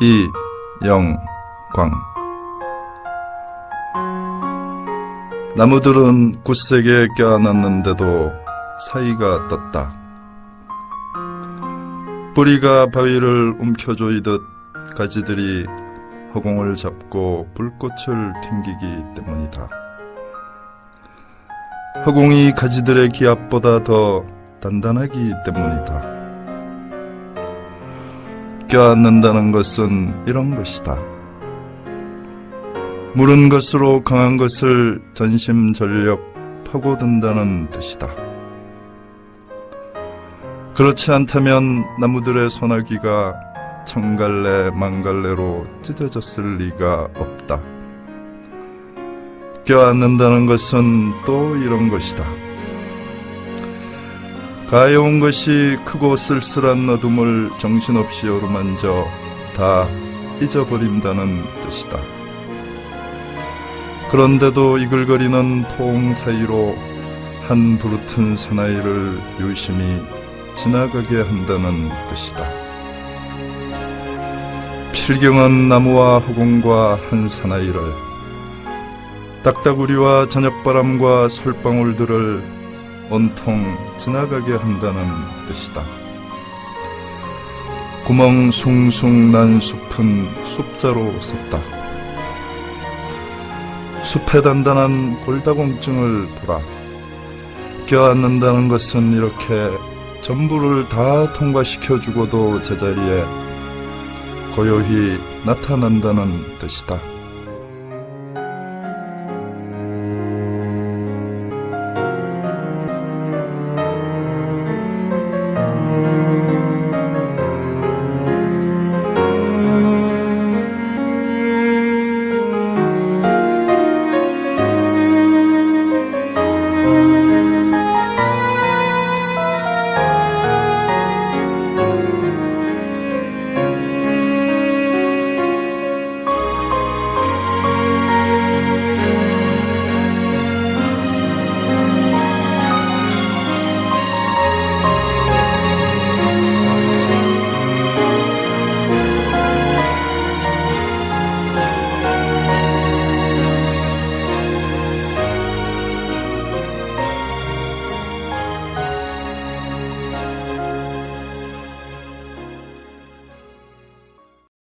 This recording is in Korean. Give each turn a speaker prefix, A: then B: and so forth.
A: 이영광 나무들은 굳세게 껴안았는데도 사이가 떴다. 뿌리가 바위를 움켜조이듯 가지들이 허공을 잡고 불꽃을 튕기기 때문이다. 허공이 가지들의 기압보다 더 단단하기 때문이다. 껴안는다는 것은 이런 것이다. 무른 것으로 강한 것을 전심전력 파고든다는 뜻이다. 그렇지 않다면 나무들의 소나기가 천갈래 만갈래로 찢어졌을 리가 없다. 껴안는다는 것은 또 이런 것이다. 가여운 것이 크고 쓸쓸한 어둠을 정신없이 어루만져 다 잊어버린다는 뜻이다. 그런데도 이글거리는 포옹 사이로 한 부르튼 사나이를 유심히 지나가게 한다는 뜻이다. 필경한 나무와 허공과 한 사나이를 딱따구리와 저녁바람과 솔방울들을 온통 지나가게 한다는 뜻이다. 구멍 숭숭 난 숲은 숲자로 섰다. 숲의 단단한 골다공증을 보라. 껴안는다는 것은 이렇게 전부를 다 통과시켜주고도 제자리에 고요히 나타난다는 뜻이다.